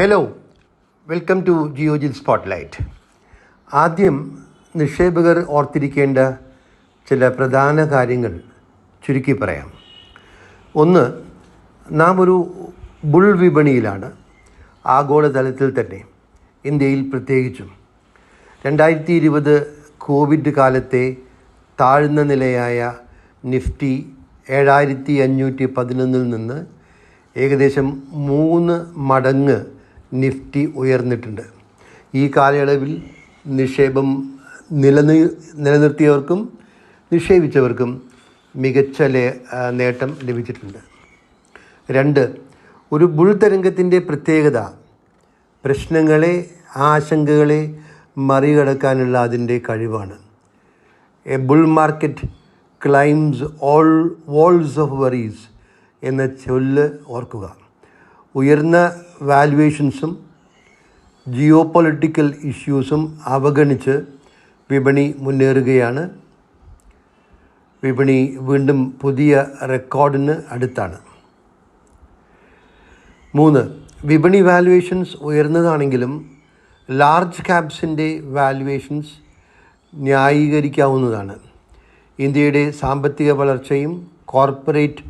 Hello welcome to ജിയോജിൽ spotlight ആദ്യം നിക്ഷേപകർ ഓർത്തിരിക്കേണ്ട ചില പ്രധാന കാര്യങ്ങൾ ചുരുക്കി പറയാം. ഒന്ന് നാം ഒരു ബുൾ വിപണിയിലാണ് ആഗോളതലത്തിൽ തന്നെ ഇന്ത്യയിൽ പ്രത്യേകിച്ചും. രണ്ടായിരത്തി ഇരുപത് കോവിഡ് കാലത്തെ താഴ്ന്ന നിലയായ നിഫ്റ്റി ഏഴായിരത്തി അഞ്ഞൂറ്റി പതിനൊന്നിൽ നിന്ന് ഏകദേശം മൂന്ന് മടങ്ങ് നിഫ്റ്റി ഉയർന്നിട്ടുണ്ട്. ഈ കാലയളവിൽ നിക്ഷേപം നിലനി നിലനിർത്തിയവർക്കും നിക്ഷേപിച്ചവർക്കും മികച്ച നേട്ടം ലഭിച്ചിട്ടുണ്ട്. രണ്ട് ഒരു ബുൾ തരംഗത്തിന്റെ പ്രത്യേകത പ്രശ്നങ്ങളെ ആശങ്കകളെ മറികടക്കാനുള്ള അതിന്റെ കഴിവാണ്. A bull market climbs all walls of worries എന്ന ചൊല്ല് ഓർക്കുക. ഉയർന്ന വാല്യുവേഷൻസും ജിയോ പൊളിറ്റിക്കൽ ഇഷ്യൂസും അവഗണിച്ച് വിപണി മുന്നേറുകയാണ്. വിപണി വീണ്ടും പുതിയ റെക്കോർഡിന് അടുത്താണ്. മൂന്ന് വിപണി വാല്യുവേഷൻസ് ഉയർന്നതാണെങ്കിലും ലാർജ് ക്യാപ്സിന്റെ വാല്യുവേഷൻസ് ന്യായീകരിക്കാവുന്നതാണ്. ഇന്ത്യയുടെ സാമ്പത്തിക വളർച്ചയും കോർപ്പറേറ്റ്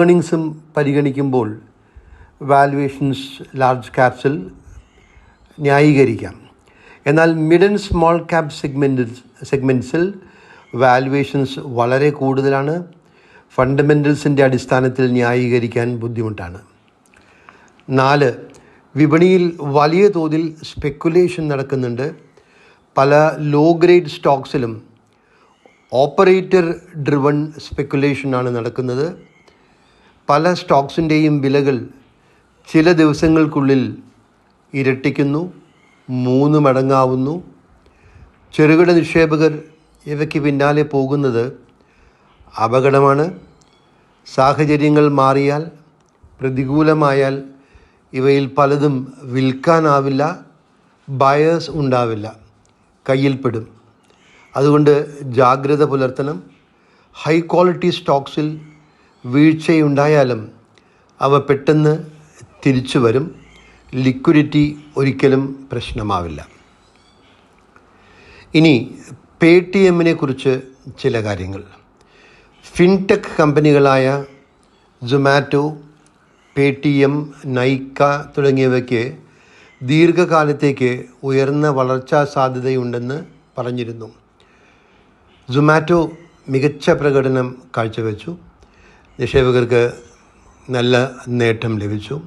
ഏണിങ്സും പരിഗണിക്കുമ്പോൾ വാലുവേഷൻസ് ലാർജ് ക്യാപ്സിൽ ന്യായീകരിക്കാം. എന്നാൽ മിഡ് ആൻഡ് സ്മോൾ ക്യാപ് സെഗ്മെന്റിൽ സെഗ്മെന്റ്സിൽ വാലുവേഷൻസ് വളരെ കൂടുതലാണ്. ഫണ്ടമെന്റൽസിന്റെ അടിസ്ഥാനത്തിൽ ന്യായീകരിക്കാൻ ബുദ്ധിമുട്ടാണ്. നാല് വിപണിയിൽ വലിയ തോതിൽ സ്പെക്കുലേഷൻ നടക്കുന്നുണ്ട്. പല ലോ ഗ്രേഡ് സ്റ്റോക്സിലും ഓപ്പറേറ്റർ ഡ്രിവൺ സ്പെക്കുലേഷനാണ് നടക്കുന്നത്. പല സ്റ്റോക്സിന്റെയും വിലകൾ ചില ദിവസങ്ങൾക്കുള്ളിൽ ഇരട്ടിക്കുന്നു മൂന്ന് മടങ്ങാവുന്നു. ചെറുകിട നിക്ഷേപകർ ഇവയ്ക്ക് പിന്നാലെ പോകുന്നത് അപകടമാണ്. സാഹചര്യങ്ങൾ മാറിയാൽ പ്രതികൂലമായാൽ ഇവയിൽ പലതും വിൽക്കാനാവില്ല ബയേഴ്സ് ഉണ്ടാവില്ല കയ്യിൽപ്പെടും. അതുകൊണ്ട് ജാഗ്രത പുലർത്തണം. ഹൈ ക്വാളിറ്റി സ്റ്റോക്സിൽ വീഴ്ചയുണ്ടായാലും അവ പെട്ടെന്ന് തിരിച്ചു വരും ലിക്വിഡിറ്റി ഒരിക്കലും പ്രശ്നമാവില്ല. ഇനി പേ ടി എമ്മിനെ കുറിച്ച് ചില കാര്യങ്ങൾ. ഫിൻടെക് കമ്പനികളായ Zomato Paytm Nykaa തുടങ്ങിയവയ്ക്ക് ദീർഘകാലത്തേക്ക് ഉയർന്ന വളർച്ചാ സാധ്യതയുണ്ടെന്ന് പറഞ്ഞിരുന്നു. സൊമാറ്റോ മികച്ച പ്രകടനം കാഴ്ചവെച്ചു. നിക്ഷേപകർക്ക് നല്ല നേട്ടം ലഭിച്ചു.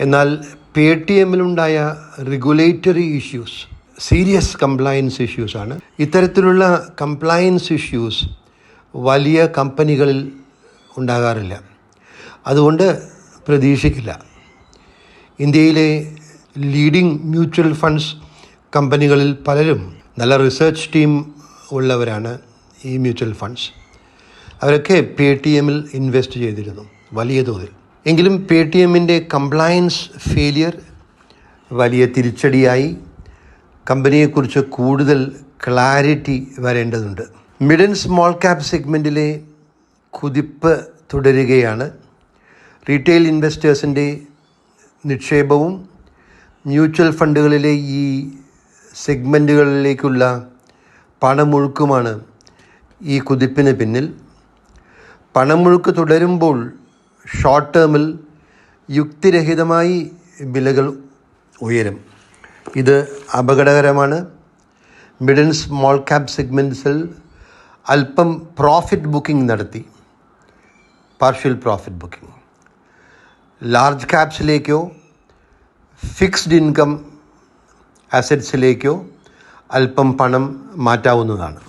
എന്നാൽ പേ ടി എമ്മിലുണ്ടായ റെഗുലേറ്ററി ഇഷ്യൂസ് സീരിയസ് കംപ്ലയൻസ് ഇഷ്യൂസാണ് ഇത്തരത്തിലുള്ള കംപ്ലയൻസ് ഇഷ്യൂസ് വലിയ കമ്പനികളിൽ ഉണ്ടാകാറില്ല. അതുകൊണ്ട് പ്രതീക്ഷിക്കില്ല. ഇന്ത്യയിലെ ലീഡിംഗ് മ്യൂച്വൽ ഫണ്ട്സ് കമ്പനികളിൽ പലരും നല്ല റിസർച്ച് ടീം ഉള്ളവരാണ് ഈ മ്യൂച്വൽ ഫണ്ട്സ് അവരൊക്കെ പേ ടി എമ്മിൽ ഇൻവെസ്റ്റ് ചെയ്തിരുന്നു വലിയ തോതിൽ. എങ്കിലും പേ ടി എമ്മിന്റെ കംപ്ലയൻസ് ഫെയിലിയർ വലിയ തിരിച്ചടിയായി. കമ്പനിയെക്കുറിച്ച് കൂടുതൽ ക്ലാരിറ്റി വരേണ്ടതുണ്ട്. മിഡ് ആൻഡ് സ്മോൾ ക്യാപ് സെഗ്മെന്റിലെ കുതിപ്പ് തുടരുകയാണ്. റീറ്റെയിൽ ഇൻവെസ്റ്റേഴ്സിന്റെ നിക്ഷേപവും മ്യൂച്വൽ ഫണ്ടുകളിലെ ഈ സെഗ്മെന്റുകളിലേക്കുള്ള പണമൊഴുക്കുമാണ് ഈ കുതിപ്പിന് പിന്നിൽ. പണമൊഴുക്ക് തുടരുമ്പോൾ ഷോർട്ട് ടേമിൽ യുക്തിരഹിതമായി വിലകൾ ഉയരും. ഇത് അപകടകരമാണ്. മിഡ് ആൻഡ് സ്മോൾ ക്യാപ് സെഗ്മെന്റ്സിൽ അല്പം പ്രോഫിറ്റ് ബുക്കിംഗ് നടത്തി. പാർഷ്യൽ പ്രോഫിറ്റ് ബുക്കിംഗ് ലാർജ് ക്യാപ്സിലേക്കോ ഫിക്സ്ഡ് ഇൻകം അസറ്റ്സിലേക്കോ അല്പം പണം മാറ്റാവുന്നതാണ്.